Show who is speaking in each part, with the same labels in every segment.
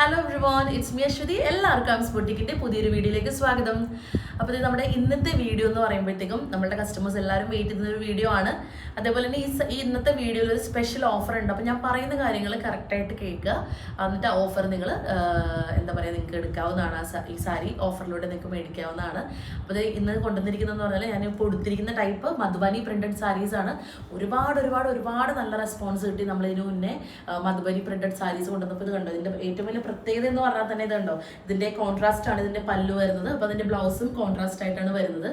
Speaker 1: Hello everyone it's me Aswathy എല്ലാവർക്കും ആംസ് ബൊട്ടിക്കിന്റെ പുതിയൊരു വീഡിയോയിലേക്ക് സ്വാഗതം. അപ്പോൾ ഇത് നമ്മുടെ ഇന്നത്തെ വീഡിയോ എന്ന് പറയുമ്പോഴത്തേക്കും നമ്മുടെ കസ്റ്റമേഴ്സ് എല്ലാവരും വെയിറ്റ് ചെയ്യുന്ന ഒരു വീഡിയോ ആണ്. അതേപോലെ തന്നെ ഈ ഇന്നത്തെ വീഡിയോയിൽ ഒരു സ്പെഷ്യൽ ഓഫർ ഉണ്ട്. അപ്പോൾ ഞാൻ പറയുന്ന കാര്യങ്ങൾ കറക്റ്റായിട്ട് കേൾക്കുക. എന്നിട്ട് ആ ഓഫർ നിങ്ങൾ എന്താ പറയുക നിങ്ങൾക്ക് എടുക്കാവുന്നതാണ്. ആ ഈ സാരി ഓഫറിലൂടെ നിങ്ങൾക്ക് മേടിക്കാവുന്നതാണ്. അപ്പോൾ ഇത് ഇന്ന് കൊണ്ടുവന്നിരിക്കുന്നതെന്ന് പറഞ്ഞാൽ ഞാൻ ഇപ്പോൾ കൊടുത്തിരിക്കുന്ന ടൈപ്പ് മധുബനി പ്രിന്റഡ് സാരീസ് ആണ്. ഒരുപാട് ഒരുപാട് ഒരുപാട് നല്ല റെസ്പോൺസ് കിട്ടി നമ്മളിതിനു മുന്നേ. മധുബാനി പ്രിന്റഡ് സാരീസ് കൊണ്ടുവന്നപ്പോൾ ഇത് കണ്ടു? ഇതിന്റെ ഏറ്റവും വലിയ പ്രത്യേകത എന്ന് പറഞ്ഞാൽ തന്നെ ഇത് കണ്ടോ ഇതിന്റെ കോൺട്രാസ്റ്റ് ആണ് ഇതിന്റെ പല്ലു വരുന്നത്. അപ്പോൾ അതിന്റെ ബ്ലൗസും കോൺട്രാസ്റ്റ് ആയിട്ടാണ് വരുന്നത്.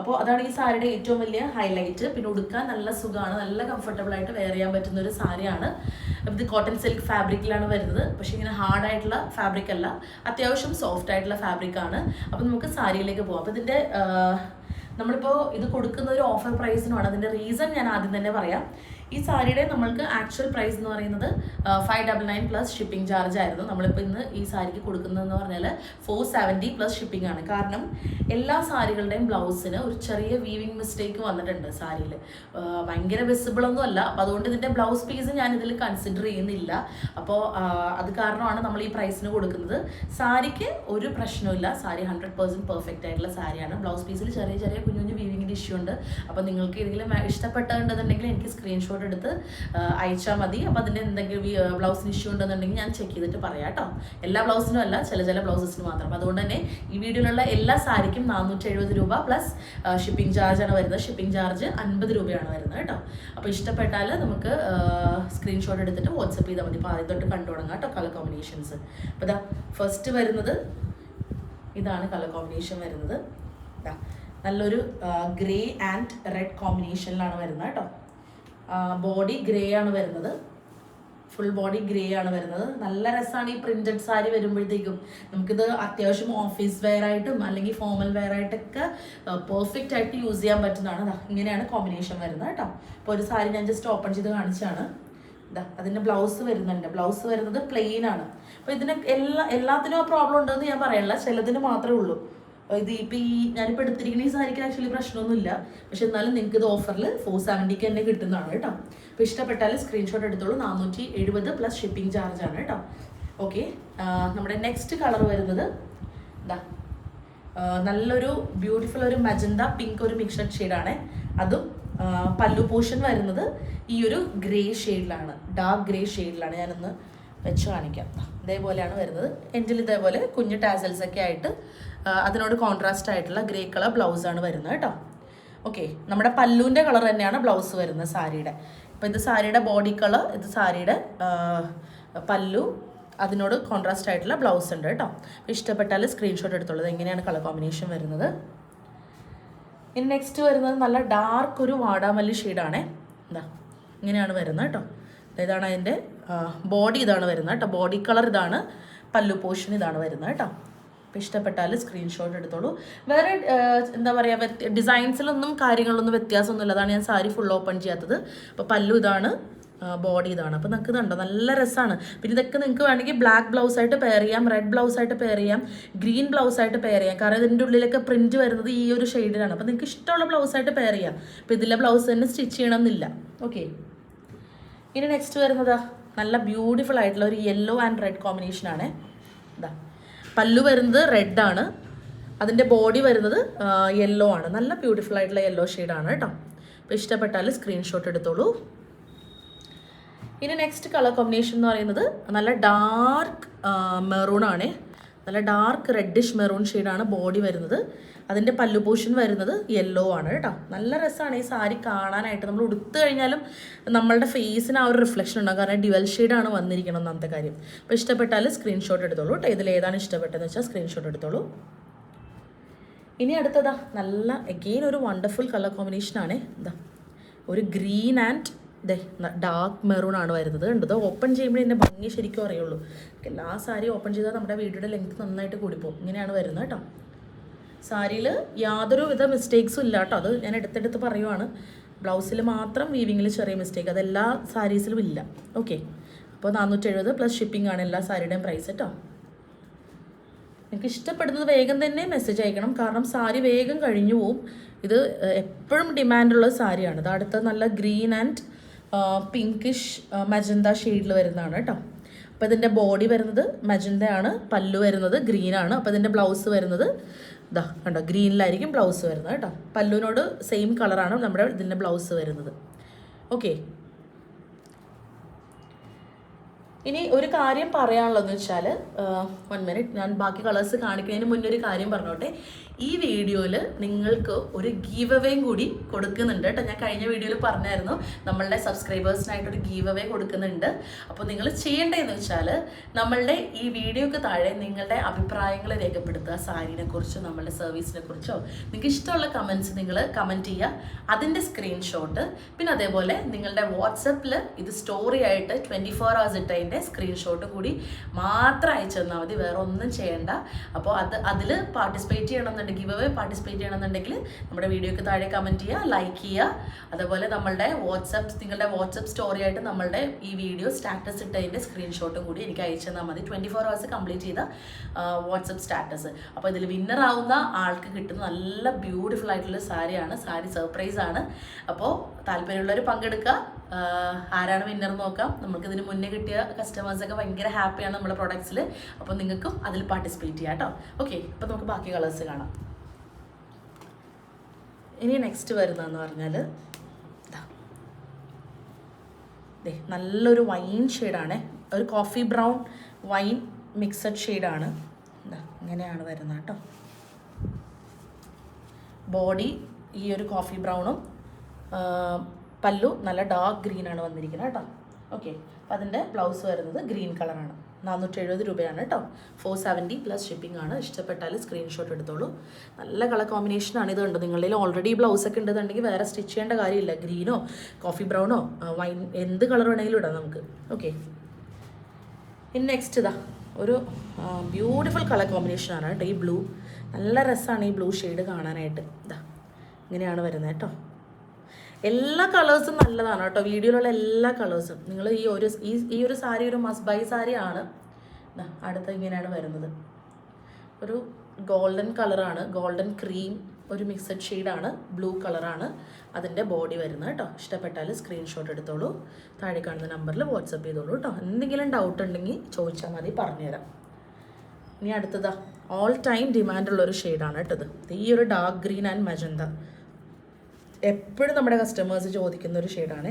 Speaker 1: അപ്പോൾ അതാണ് ഈ സാരിയുടെ ഏറ്റവും വലിയ ഹൈലൈറ്റ് പിന്നെ ഉടുക്കാൻ നല്ല സുഖമാണ്. നല്ല കംഫർട്ടബിൾ ആയിട്ട് വെയർ ചെയ്യാൻ പറ്റുന്ന ഒരു സാരിയാണ്. ഇത് കോട്ടൺ സിൽക്ക് ഫാബ്രിക്കിലാണ് വരുന്നത്. പക്ഷേ ഇങ്ങനെ ഹാർഡ് ആയിട്ടുള്ള ഫാബ്രിക് അല്ല. അത്യാവശ്യം സോഫ്റ്റ് ആയിട്ടുള്ള ഫാബ്രിക് ആണ്. അപ്പോൾ നമുക്ക് സാരിയിലേക്ക് പോകാം അപ്പോൾ ഇതിന്റെ നമ്മളിപ്പോൾ ഇത് കൊടുക്കുന്ന ഒരു ഓഫർ പ്രൈസിനുമാണ് അതിന്റെ റീസൺ ഞാൻ ആദ്യം തന്നെ പറയാം. ഈ സാരിയുടെ നമ്മൾക്ക് ആക്ച്വൽ പ്രൈസ് എന്ന് പറയുന്നത് five double nine plus shipping charge ആയിരുന്നു. നമ്മളിപ്പോൾ ഇന്ന് ഈ സാരിക്ക് കൊടുക്കുന്നതെന്ന് പറഞ്ഞാൽ ഫോർ സെവന്റി പ്ലസ് ഷിപ്പിംഗ് ആണ്. കാരണം എല്ലാ സാരികളുടെയും ബ്ലൗസിന് ഒരു ചെറിയ വീവിങ് മിസ്റ്റേക്ക് വന്നിട്ടുണ്ട് സാരിയിൽ ഭയങ്കര വിസിബിളൊന്നും അല്ല. അപ്പോൾ അതുകൊണ്ട് ഇതിന്റെ ബ്ലൗസ് പീസ് ഞാൻ ഇതിൽ കൺസിഡർ ചെയ്യുന്നില്ല. അപ്പോൾ അത് കാരണമാണ് നമ്മൾ ഈ പ്രൈസിന് കൊടുക്കുന്നത്. സാരിക്ക് ഒരു പ്രശ്നമില്ല സാരി ഹൺഡ്രഡ് പെർസെന്റ് പെർഫെക്റ്റ് ആയിട്ടുള്ള സാരിയാണ്. ബ്ലൗസ് പീസിൽ ചെറിയ ചെറിയ കുഞ്ഞു കുഞ്ഞു വീവിങ്ങിന്റെ ഇഷ്യൂ ഉണ്ട്. അപ്പോൾ നിങ്ങൾക്ക് ഏതെങ്കിലും ഇഷ്ടപ്പെട്ടിട്ടുണ്ടെന്നുണ്ടെങ്കിൽ എനിക്ക് സ്ക്രീൻഷോട്ട് എടുത്ത് അയച്ചാൽ മതി. അപ്പോൾ അതിന്റെ എന്തെങ്കിലും ബ്ലൗസിന് ഇഷ്യൂ ഉണ്ടെന്നുണ്ടെങ്കിൽ ഞാൻ ചെക്ക് ചെയ്തിട്ട് പറയാം കേട്ടോ. എല്ലാ ബ്ലൗസിനും അല്ല ചില ചില ബ്ലൗസസിന് മാത്രം. അതുകൊണ്ട് തന്നെ ഈ വീഡിയോയിലുള്ള എല്ലാ സാരിക്കും നാനൂറ്റി എഴുപത് രൂപ പ്ലസ് ഷിപ്പിംഗ് ചാർജാണ് വരുന്നത്. ഷിപ്പിംഗ് ചാർജ് അൻപത് രൂപയാണ് വരുന്നത് കേട്ടോ. അപ്പോൾ ഇഷ്ടപ്പെട്ടാൽ നമുക്ക് സ്ക്രീൻഷോട്ട് എടുത്തിട്ട് വാട്സപ്പ് ചെയ്താൽ മതി. അപ്പോൾ ആദ്യം തൊട്ട് കണ്ടു തുടങ്ങാം കേട്ടോ കളർ കോമ്പിനേഷൻസ് അപ്പോൾ ഇതാ ഫസ്റ്റ് വരുന്നത് ഇതാണ് കളർ കോമ്പിനേഷൻ വരുന്നത്. നല്ലൊരു ഗ്രേ ആൻഡ് റെഡ് കോമ്പിനേഷനിലാണ് വരുന്നത് കേട്ടോ. ബോഡി ഗ്രേ ആണ് വരുന്നത്. ഫുൾ ബോഡി ഗ്രേ ആണ് വരുന്നത്. നല്ല രസമാണ് ഈ പ്രിന്റഡ് സാരി വരുമ്പോഴത്തേക്കും. നമുക്കിത് അത്യാവശ്യം ഓഫീസ് വെയർ ആയിട്ടും അല്ലെങ്കിൽ ഫോമൽ വെയർ ആയിട്ടൊക്കെ പെർഫെക്റ്റ് ആയിട്ട് യൂസ് ചെയ്യാൻ പറ്റുന്നതാണ്. ഇങ്ങനെയാണ് കോമ്പിനേഷൻ വരുന്നത് കേട്ടോ. അപ്പോൾ ഒരു സാരി ഞാൻ ജസ്റ്റ് ഓപ്പൺ ചെയ്ത് കാണിച്ചാണ്. ഇതാ അതിന്റെ ബ്ലൗസ് വരുന്നുണ്ട്. ബ്ലൗസ് വരുന്നത് പ്ലെയിൻ ആണ്. അപ്പോൾ ഇതിന് എല്ലാ എല്ലാത്തിനും ആ പ്രോബ്ലം ഉണ്ടെന്ന് ഞാൻ പറയണില്ല. ചിലതിന് മാത്രമേ ഉള്ളൂ. ഇത് ഇപ്പം ഈ ഞാനിപ്പോൾ എടുത്തിരിക്കുന്ന ഈ സാരിക്ക് ആക്ച്വലി പ്രശ്നമൊന്നുമില്ല. പക്ഷെ എന്നാലും നിങ്ങൾക്ക് ഇത് ഓഫറിൽ ഫോർ സെവന്റിക്ക് തന്നെ കിട്ടുന്നതാണ് കേട്ടോ. അപ്പോൾ ഇഷ്ടപ്പെട്ടാൽ സ്ക്രീൻഷോട്ട് എടുത്തോളൂ. നാനൂറ്റി എഴുപത് പ്ലസ് ഷിപ്പിംഗ് ചാർജ് ആണ് കേട്ടോ. ഓക്കെ നമ്മുടെ നെക്സ്റ്റ് കളർ വരുന്നത് ഇതാ നല്ലൊരു ബ്യൂട്ടിഫുൾ ഒരു മജന്ത പിങ്ക് ഒരു മിക്സഡ് ഷെയ്ഡാണ് അതും പല്ലു പോഷൻ വരുന്നത് ഈ ഒരു ഗ്രേ ഷെയ്ഡിലാണ് ഡാർക്ക് ഗ്രേ ഷെയ്ഡിലാണ് ഞാനൊന്ന് വെച്ച് കാണിക്കാം. ഇതേപോലെയാണ് വരുന്നത്. എന്റെ ഇതേപോലെ കുഞ്ഞു ടാസൽസ് ഒക്കെ ആയിട്ട് അതിനോട് കോൺട്രാസ്റ്റ് ആയിട്ടുള്ള ഗ്രേ കളർ ബ്ലൗസ് ആണ് വരുന്നത് കേട്ടോ. ഓക്കെ നമ്മുടെ പല്ലുവിന്റെ കളർ തന്നെയാണ് ബ്ലൗസ് വരുന്നത് സാരിയുടെ. അപ്പോൾ ഇത് സാരിയുടെ ബോഡി കളർ ഇത് സാരിയുടെ പല്ലു അതിനോട് കോൺട്രാസ്റ്റ് ആയിട്ടുള്ള ബ്ലൗസ് ഉണ്ട് കേട്ടോ. അപ്പോൾ ഇഷ്ടപ്പെട്ടാൽ സ്ക്രീൻഷോട്ട് എടുത്തോളൂ. എങ്ങനെയാണ് കളർ കോമ്പിനേഷൻ വരുന്നത്? ഇനി നെക്സ്റ്റ് വരുന്നത് നല്ല ഡാർക്ക് ഒരു വാടാമല്ലി ഷെയ്ഡാണേ എന്താ ഇങ്ങനെയാണ് വരുന്നത് കേട്ടോ. ഇതാണ് അതിന്റെ ബോഡി ഇതാണ് വരുന്നത് കേട്ടോ. ബോഡി കളർ ഇതാണ് പല്ലു പോർഷൻ ഇതാണ് വരുന്നത് കേട്ടോ. അപ്പോൾ ഇഷ്ടപ്പെട്ടാൽ സ്ക്രീൻഷോട്ട് എടുത്തോളൂ. വേറെ എന്താ പറയുക ഡിസൈൻസിലൊന്നും കാര്യങ്ങളൊന്നും വ്യത്യാസമൊന്നുമില്ല. അതാണ് ഞാൻ സാരി ഫുൾ ഓപ്പൺ ചെയ്യാത്തത്. അപ്പോൾ പല്ലു ഇതാണ് ബോഡി ഇതാണ്. അപ്പോൾ നിങ്ങൾക്ക് ഇതുണ്ടോ നല്ല രസമാണ് പിന്നെ ഇതൊക്കെ നിങ്ങൾക്ക് വേണമെങ്കിൽ ബ്ലാക്ക് ബ്ലൗസ് ആയിട്ട് പെയർ ചെയ്യാം റെഡ് ബ്ലൗസ് ആയിട്ട് പെയർ ചെയ്യാം ഗ്രീൻ ബ്ലൗസ് ആയിട്ട് പെയർ ചെയ്യാം. കാരണം ഇതിന്റെ ഉള്ളിലൊക്കെ പ്രിന്റ് വരുന്നത് ഈ ഒരു ഷെയ്ഡിലാണ് അപ്പോൾ നിങ്ങൾക്ക് ഇഷ്ടമുള്ള ബ്ലൗസ് ആയിട്ട് പെയർ ചെയ്യാം. അപ്പോൾ ഇതിലെ ബ്ലൗസ് തന്നെ സ്റ്റിച്ച് ചെയ്യണം എന്നില്ല ഓക്കെ ഇനി നെക്സ്റ്റ് വരുന്നതാ. നല്ല ബ്യൂട്ടിഫുൾ ആയിട്ടുള്ള ഒരു യെല്ലോ ആൻഡ് റെഡ് കോമ്പിനേഷനാണ് ഇതാ പല്ലു വരുന്നത് റെഡ് ആണ്. അതിന്റെ ബോഡി വരുന്നത് യെല്ലോ ആണ്. നല്ല ബ്യൂട്ടിഫുൾ ആയിട്ടുള്ള യെല്ലോ ആണ് കേട്ടോ. അപ്പോൾ ഇഷ്ടപ്പെട്ടാൽ സ്ക്രീൻഷോട്ട് എടുത്തോളൂ. ഇനി നെക്സ്റ്റ് കളർ കോമ്പിനേഷൻ എന്ന് പറയുന്നത് നല്ല ഡാർക്ക് മെറൂൺ ആണ്. നല്ല ഡാർക്ക് റെഡിഷ് മെറൂൺ ഷെയ്ഡാണ് ബോഡി വരുന്നത്. അതിന്റെ പല്ലു പോഷൻ വരുന്നത് യെല്ലോ ആണ് കേട്ടോ. നല്ല രസമാണ് ഈ സാരി കാണാനായിട്ട്. നമ്മൾ ഉടുത്തു കഴിഞ്ഞാലും നമ്മളുടെ ഫേസിന് ആ ഒരു റിഫ്ലക്ഷൻ ഉണ്ടാകും കാരണം ഡിവൽ ഷെയ്ഡാണ് വന്നിരിക്കണം ഒന്നാമത്തെ കാര്യം. അപ്പോൾ ഇഷ്ടപ്പെട്ടാൽ സ്ക്രീൻഷോട്ട് എടുത്തോളൂ കേട്ടോ ഇതിൽ ഏതാണ് ഇഷ്ടപ്പെട്ടതെന്ന് വെച്ചാൽ സ്ക്രീൻഷോട്ട് എടുത്തോളൂ. ഇനി അടുത്തതാ. നല്ല എഗെയിൻ ഒരു വണ്ടർഫുൾ കളർ കോമ്പിനേഷനാണ് ഇതാ ഒരു ഗ്രീൻ ആൻഡ് ഇതേ ഡാർക്ക് മെറൂൺ ആണ് വരുന്നത്. കണ്ടത്? ഓപ്പൺ ചെയ്യുമ്പോൾ ഇതിന്റെ ഭംഗി ശരിക്കും അറിയുള്ളൂ. എല്ലാ സാരി ഓപ്പൺ ചെയ്താൽ നമ്മുടെ വീഡിയോയുടെ ലെങ്ത് നന്നായിട്ട് കൂടിപ്പോകും ഇങ്ങനെയാണ് വരുന്നത് കേട്ടോ. സാരിയിൽ യാതൊരു വിധ മിസ്റ്റേക്സും ഇല്ല കേട്ടോ. അത് ഞാൻ എടുത്തെടുത്ത് പറയുവാണ്. ബ്ലൗസിൽ മാത്രം വീവിങ്ങിൽ ചെറിയ മിസ്റ്റേക്ക് അതെല്ലാ സാരീസിലും ഇല്ല. ഓക്കെ അപ്പോൾ നാനൂറ്റി എഴുപത് പ്ലസ് ഷിപ്പിംഗ് ആണ് എല്ലാ സാരിയുടെയും പ്രൈസ് കേട്ടോ. നിങ്ങൾക്ക് ഇഷ്ടപ്പെടുന്നത് വേഗം തന്നെ മെസ്സേജ് അയക്കണം. കാരണം സാരി വേഗം കഴിഞ്ഞു പോവും. ഇത് എപ്പോഴും ഡിമാൻഡുള്ള സാരിയാണ്. ഇത് അടുത്ത നല്ല ഗ്രീൻ ആൻഡ് പിങ്കിഷ് മജന്ത ഷെയ്ഡിൽ വരുന്നതാണ് കേട്ടോ അപ്പോൾ ഇതിന്റെ ബോഡി വരുന്നത് മജന്തയാണ് പല്ലു വരുന്നത് ഗ്രീനാണ് അപ്പം ഇതിന്റെ ബ്ലൗസ് വരുന്നത് ഇതാ കണ്ടോ ഗ്രീനിലായിരിക്കും ബ്ലൗസ് വരുന്നത് കേട്ടോ പല്ലുവിനോട് സെയിം കളറാണ് നമ്മുടെ ഇതിന്റെ ബ്ലൗസ് വരുന്നത്. ഓക്കെ ഇനി ഒരു കാര്യം പറയാനുള്ളതെന്ന് വെച്ചാൽ വൺ മിനിറ്റ് ഞാൻ ബാക്കി കളേഴ്സ് കാണിക്കുന്നതിന് മുന്നേ ഒരു കാര്യം പറഞ്ഞോട്ടെ. ഈ വീഡിയോയിൽ നിങ്ങൾക്ക് ഒരു ഗീവ് അവേയും കൂടി കൊടുക്കുന്നുണ്ട് കേട്ടോ. ഞാൻ കഴിഞ്ഞ വീഡിയോയിൽ പറഞ്ഞായിരുന്നു നമ്മളുടെ സബ്സ്ക്രൈബേഴ്സിനായിട്ട് ഒരു ഗീവ് അവേ കൊടുക്കുന്നുണ്ട്. അപ്പോൾ നിങ്ങൾ ചെയ്യേണ്ടതെന്ന് വെച്ചാൽ നമ്മളുടെ ഈ വീഡിയോക്ക് താഴെ നിങ്ങളുടെ അഭിപ്രായങ്ങൾ രേഖപ്പെടുത്തുക സാരീനെ കുറിച്ചോ നമ്മളുടെ സർവീസിനെ കുറിച്ചോ. നിങ്ങൾക്ക് ഇഷ്ടമുള്ള കമൻസ് നിങ്ങൾ കമന്റ് ചെയ്യുക. അതിന്റെ സ്ക്രീൻഷോട്ട് പിന്നെ അതേപോലെ നിങ്ങളുടെ വാട്സപ്പിൽ ഇത് സ്റ്റോറി ആയിട്ട് ട്വന്റി ഫോർ അവേഴ്സ് ഇട്ടതിന്റെ സ്ക്രീൻഷോട്ട് കൂടി മാത്രം അയച്ചു തന്നാൽ മതി. വേറെ ഒന്നും ചെയ്യേണ്ട. അപ്പോൾ അത് അതിൽ പാർട്ടിസിപ്പേറ്റ് ചെയ്യണമെന്നുണ്ടെങ്കിൽ ഗിവ് അവേ പാർട്ടിസിപ്പേറ്റ് ചെയ്യണമെന്നുണ്ടെങ്കിൽ നമ്മുടെ വീഡിയോക്ക് താഴെ കമന്റ് ചെയ്യുക ലൈക്ക് ചെയ്യുക. അതുപോലെ നമ്മളുടെ വാട്സപ്പ് നിങ്ങളുടെ വാട്സപ്പ് സ്റ്റോറി ആയിട്ട് നമ്മളുടെ ഈ വീഡിയോ സ്റ്റാറ്റസ് ഇട്ടതിന്റെ സ്ക്രീൻഷോട്ടും കൂടി എനിക്ക് അയച്ചു തന്നാൽ മതി. ട്വന്റി ഫോർ അവേഴ്സ് കംപ്ലീറ്റ് ചെയ്ത വാട്സപ്പ് സ്റ്റാറ്റസ് അപ്പോൾ ഇതിൽ വിന്നർ ആവുന്ന ആൾക്ക് കിട്ടുന്ന നല്ല ബ്യൂട്ടിഫുൾ ആയിട്ടുള്ള സാരിയാണ്. സാരി സർപ്രൈസാണ് അപ്പോൾ താല്പര്യമുള്ളവർ പങ്കെടുക്കുക. ആരാണ് വിന്നർ നോക്കാം. നമുക്ക് ഇതിന് മുന്നേ കിട്ടിയ കസ്റ്റമേഴ്സ് കസ്റ്റമേഴ്സൊക്കെ ഭയങ്കര ഹാപ്പിയാണ് നമ്മുടെ പ്രൊഡക്ട്സിൽ അപ്പോൾ നിങ്ങൾക്കും അതിൽ പാർട്ടിസിപ്പേറ്റ് ചെയ്യാം കേട്ടോ ഓക്കെ അപ്പോൾ നമുക്ക് ബാക്കി കളേഴ്സ് കാണാം. ഇനി നെക്സ്റ്റ് വരുന്നതെന്ന് പറഞ്ഞാൽ ദേ. നല്ലൊരു വൈൻ ഷെയ്ഡാണ് ഒരു കോഫി ബ്രൗൺ വൈൻ മിക്സഡ് ഷെയ്ഡാണ് ഇങ്ങനെയാണ് വരുന്നത് കേട്ടോ ബോഡി ഈ ഒരു കോഫി ബ്രൗണും പല്ലു നല്ല ഡാർക്ക് ഗ്രീൻ ആണ് വന്നിരിക്കുന്നത് കേട്ടോ. ഓക്കെ അപ്പോൾ അതിന്റെ ബ്ലൗസ് വരുന്നത് ഗ്രീൻ കളറാണ് നാനൂറ്റി എഴുപത് രൂപയാണ് കേട്ടോ ഫോർ സെവന്റി പ്ലസ് ഷിപ്പിംഗ് ആണ്. ഇഷ്ടപ്പെട്ടാൽ സ്ക്രീൻഷോട്ട് എടുത്തോളൂ. നല്ല കളർ കോമ്പിനേഷനാണ് ഇത് കണ്ടോ? നിങ്ങളിൽ ഓൾറെഡി ബ്ലൗസ് ഒക്കെ ഉണ്ടെന്നുണ്ടെങ്കിൽ വേറെ സ്റ്റിച്ച് ചെയ്യേണ്ട കാര്യമില്ല. ഗ്രീനോ കോഫി ബ്രൗണോ വൈൻ എന്ത് കളർ വേണമെങ്കിലും ഇടാം നമുക്ക്. ഓക്കെ ഇനി നെക്സ്റ്റ് ഇതാ. ഒരു ബ്യൂട്ടിഫുൾ കളർ കോമ്പിനേഷനാണ് കേട്ടോ ഈ ബ്ലൂ നല്ല രസമാണ് ഈ ബ്ലൂ ഷെയ്ഡ് കാണാനായിട്ട്. ഇതാ ഇങ്ങനെയാണ് വരുന്നത് കേട്ടോ. എല്ലാ കളേഴ്സും നല്ലതാണ് കേട്ടോ. വീഡിയോയിലുള്ള എല്ലാ കളേഴ്സും നിങ്ങൾ ഈ ഒരു ഈ ഒരു സാരി ഒരു മസ് ബൈ സാരി ആണ് ദാ അടുത്ത ഇങ്ങനെയാണ് വരുന്നത്. ഒരു ഗോൾഡൻ കളറാണ് ഗോൾഡൻ ക്രീം ഒരു മിക്സഡ് ഷെയ്ഡാണ് ബ്ലൂ കളറാണ് അതിന്റെ ബോഡി വരുന്നത് കേട്ടോ. ഇഷ്ടപ്പെട്ടാൽ സ്ക്രീൻഷോട്ട് എടുത്തോളൂ. താഴെ കാണുന്ന നമ്പറിൽ വാട്സപ്പ് ചെയ്തോളൂ കേട്ടോ. എന്തെങ്കിലും ഡൗട്ട് ഉണ്ടെങ്കിൽ ചോദിച്ചാൽ മതി പറഞ്ഞുതരാം ഇനി അടുത്തതാ. ഓൾ ടൈം ഡിമാൻഡുള്ള ഒരു ഷെയ്ഡാണ് കേട്ടത്. ഈ ഒരു ഡാർക്ക് ഗ്രീൻ ആൻഡ് മജന്ത എപ്പോഴും നമ്മുടെ കസ്റ്റമേഴ്സ് ചോദിക്കുന്ന ഒരു ഷെയ്ഡാണ്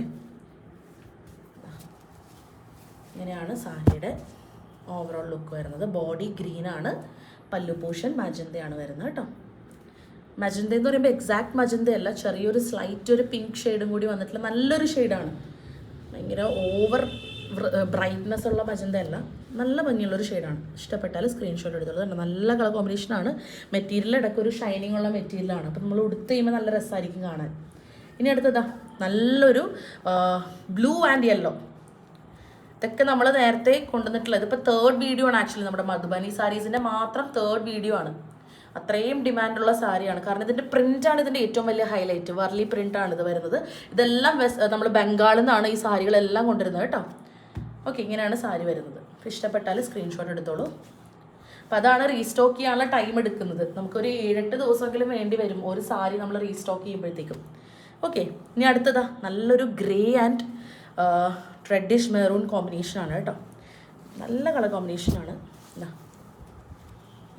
Speaker 1: ഇങ്ങനെയാണ് സാരിയുടെ ഓവറോൾ ലുക്ക് വരുന്നത്. ബോഡി ഗ്രീനാണ് പല്ലു പോഷൻ മജന്തയാണ് വരുന്നത് കേട്ടോ. മജന്ത എന്ന് പറയുമ്പോൾ എക്സാക്ട് മജന്ത അല്ല ചെറിയൊരു സ്ലൈറ്റ് ഒരു പിങ്ക് ഷെയ്ഡും കൂടി വന്നിട്ടുള്ള നല്ലൊരു ഷെയ്ഡാണ് ഭയങ്കര ഓവർ ബ്രൈറ്റ്നെസ് ഉള്ള മജന്ത അല്ല നല്ല ഭംഗിയുള്ളൊരു ഷെയ്ഡാണ് ഇഷ്ടപ്പെട്ടാൽ സ്ക്രീൻഷോട്ട് എടുത്തോളൂ നല്ല കളർ കോമ്പിനേഷൻ ആണ്. മെറ്റീരിയൽ ഇടയ്ക്ക് ഒരു ഷൈനിങ് ഉള്ള മെറ്റീരിയലാണ് അപ്പോൾ നമ്മൾ ഉടുത്ത് കഴിയുമ്പോൾ നല്ല രസമായിരിക്കും കാണാൻ. ഇനി അടുത്തതാ. നല്ലൊരു ബ്ലൂ ആൻഡ് യെല്ലോ ഇതൊക്കെ നമ്മൾ നേരത്തെ കൊണ്ടുവന്നിട്ടുള്ളത്. ഇപ്പോൾ തേർഡ് വീഡിയോ ആണ് ആക്ച്വലി നമ്മുടെ മധുബനി സാരീസിന്റെ മാത്രം തേർഡ് വീഡിയോ ആണ്. അത്രയും ഡിമാൻഡുള്ള സാരിയാണ് കാരണം ഇതിന്റെ പ്രിന്റാണ് ഇതിന്റെ ഏറ്റവും വലിയ ഹൈലൈറ്റ് വർലി പ്രിന്റാണ് ഇത് വരുന്നത്. ഇതെല്ലാം വെസ് നമ്മൾ ബംഗാളിൽ നിന്നാണ് ഈ സാരികളെല്ലാം കൊണ്ടുവരുന്നത് കേട്ടോ. ഓക്കെ ഇങ്ങനെയാണ് സാരി വരുന്നത്. ഇഷ്ടപ്പെട്ടാൽ സ്ക്രീൻഷോട്ട് എടുത്തോളൂ. അപ്പം അതാണ് റീസ്റ്റോക്ക് ചെയ്യാനുള്ള ടൈം എടുക്കുന്നത്. നമുക്കൊരു ഏഴെട്ട് ദിവസമെങ്കിലും വേണ്ടി വരും ഒരു സാരി നമ്മൾ റീസ്റ്റോക്ക് ചെയ്യുമ്പോഴത്തേക്കും. ഓക്കെ ഇനി അടുത്തതാ. നല്ലൊരു ഗ്രേ ആൻഡ് ട്രഡിഷ് മെറൂൺ കോമ്പിനേഷനാണ് കേട്ടോ. നല്ല കളർ കോമ്പിനേഷനാണ്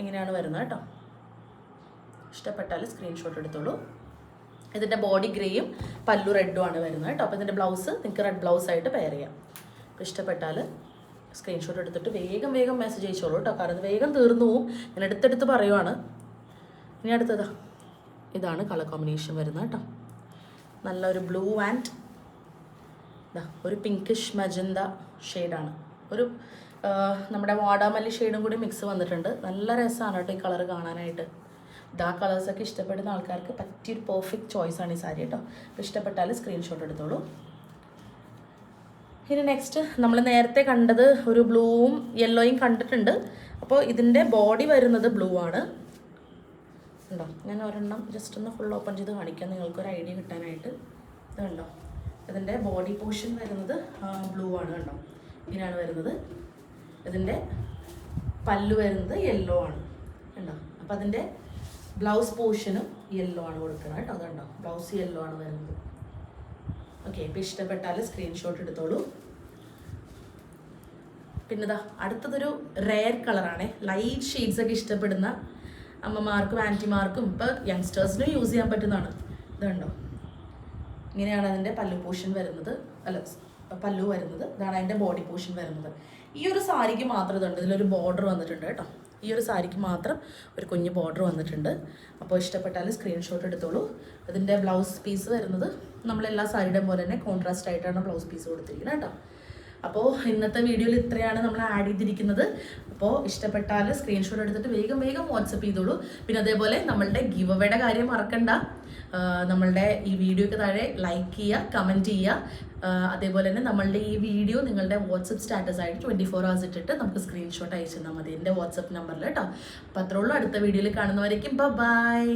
Speaker 1: എങ്ങനെയാണ് വരുന്നത് കേട്ടോ. ഇഷ്ടപ്പെട്ടാൽ സ്ക്രീൻഷോട്ട് എടുത്തോളൂ. ഇതിന്റെ ബോഡി ഗ്രേയും പല്ലു റെഡും ആണ് വരുന്നത് കേട്ടോ. അപ്പോൾ ഇതിന്റെ ബ്ലൗസ് നിങ്ങൾക്ക് റെഡ് ബ്ലൗസ് ആയിട്ട് പെയർ ചെയ്യാം. ഇഷ്ടപ്പെട്ടാൽ സ്ക്രീൻഷോട്ട് എടുത്തിട്ട് വേഗം വേഗം മെസ്സേജ് അയച്ചോളൂ കേട്ടോ. കാരണം വേഗം തീർന്നു പോവും. ഞാൻ എടുത്തെടുത്ത് പറയുവാണ്. ഇനി അടുത്തതാ. ഇതാണ് കളർ കോമ്പിനേഷൻ വരുന്നത് കേട്ടോ. നല്ലൊരു ബ്ലൂ ആൻഡ് ഇതാ ഒരു പിങ്കിഷ് മജന്ത ഷെയ്ഡാണ് ഒരു നമ്മുടെ വാടാമല്ലി ഷെയ്ഡും കൂടി മിക്സ് വന്നിട്ടുണ്ട്. നല്ല രസമാണ് കേട്ടോ ഈ കളർ കാണാനായിട്ട്. ഇതാ കളേഴ്സൊക്കെ ഇഷ്ടപ്പെടുന്ന ആൾക്കാർക്ക് പറ്റിയൊരു പെർഫെക്റ്റ് ചോയ്സാണ് ഈ സാരി കേട്ടോ. ഇഷ്ടപ്പെട്ടാൽ സ്ക്രീൻഷോട്ട് എടുത്തോളൂ. ഇനി നെക്സ്റ്റ് നമ്മൾ നേരത്തെ കണ്ടത് ഒരു ബ്ലൂവും യെല്ലോയും കണ്ടിട്ടുണ്ട്. അപ്പോൾ ഇതിന്റെ ബോഡി വരുന്നത് ബ്ലൂ ആണ്. ഉണ്ടോ ഞാൻ ഒരെണ്ണം ജസ്റ്റ് ഒന്ന് ഫുൾ ഓപ്പൺ ചെയ്ത് കാണിക്കാം. നിങ്ങൾക്കൊരു ഐഡിയ കിട്ടാനായിട്ട്. ഇത് കണ്ടോ? ഇതിന്റെ ബോഡി പോർഷൻ വരുന്നത് ബ്ലൂ ആണ് കണ്ടോ? ഇങ്ങനെയാണ് വരുന്നത്. ഇതിന്റെ പല്ല് വരുന്നത് യെല്ലോ ആണ്. കണ്ടോ? അപ്പോൾ അതിന്റെ ബ്ലൗസ് പോർഷനും യെല്ലോ ആണ് കൊടുക്കുന്നത് കേട്ടോ അതുണ്ടോ ബ്ലൗസ് യെല്ലോ ആണ് വരുന്നത്. ഓക്കെ ഇപ്പോൾ ഇഷ്ടപ്പെട്ടാൽ സ്ക്രീൻഷോട്ട് എടുത്തോളൂ. പിന്നെ ഇതാ അടുത്തതൊരു റെയർ കളറാണ് ലൈറ്റ് ഷെയ്ഡ്സ് ഒക്കെ ഇഷ്ടപ്പെടുന്ന അമ്മമാർക്കും ആന്റിമാർക്കും ഇപ്പോൾ യങ്സ്റ്റേഴ്സിനും യൂസ് ചെയ്യാൻ പറ്റുന്നതാണ്. ഇതുണ്ടോ ഇങ്ങനെയാണ് അതിന്റെ പല്ലു പോഷൻ വരുന്നത്. അല്ല പല്ലു വരുന്നത്. ഇതാണ് അതിന്റെ ബോഡി പോഷൻ വരുന്നത്. ഈ ഒരു സാരിക്ക് മാത്രം ഇതുണ്ട്. ഇതിലൊരു ബോർഡർ വന്നിട്ടുണ്ട് കേട്ടോ. ഈ ഒരു സാരിക്ക് മാത്രം ഒരു കുഞ്ഞ് ബോർഡർ വന്നിട്ടുണ്ട്. അപ്പോൾ ഇഷ്ടപ്പെട്ടാൽ സ്ക്രീൻഷോട്ട് എടുത്തോളൂ. അതിന്റെ ബ്ലൗസ് പീസ് വരുന്നത് നമ്മളെല്ലാ സാരിയുടെയും പോലെ തന്നെ കോൺട്രാസ്റ്റ് ആയിട്ടാണ് ബ്ലൗസ് പീസ് കൊടുത്തിരിക്കുന്നത് കേട്ടോ. അപ്പോൾ ഇന്നത്തെ വീഡിയോയിൽ ഇത്രയാണ് നമ്മൾ ആഡ് ചെയ്തിരിക്കുന്നത്. അപ്പോൾ ഇഷ്ടപ്പെട്ടാൽ സ്ക്രീൻഷോട്ട് എടുത്തിട്ട് വേഗം വേഗം വാട്സപ്പ് ചെയ്തോളൂ. പിന്നെ അതേപോലെ നമ്മളുടെ ഗിവ് അവയുടെ കാര്യം മറക്കണ്ട. നമ്മളുടെ ഈ വീഡിയോയ്ക്ക് താഴെ ലൈക്ക് ചെയ്യുക കമന്റ് ചെയ്യുക. അതേപോലെ തന്നെ നമ്മളുടെ ഈ വീഡിയോ നിങ്ങളുടെ വാട്സപ്പ് സ്റ്റാറ്റസ് ആയിട്ട് ട്വന്റി ഫോർ ഹവേഴ്സ് ഇട്ടിട്ട് നമുക്ക് സ്ക്രീൻഷോട്ട് അയച്ചു തന്നാൽ മതി. എന്റെ വാട്സപ്പ് നമ്പറിൽ കേട്ടോ അപ്പോൾ അത്രേ ഉള്ളൂ. അടുത്ത വീഡിയോയിൽ കാണുന്നവരേക്കും ബൈ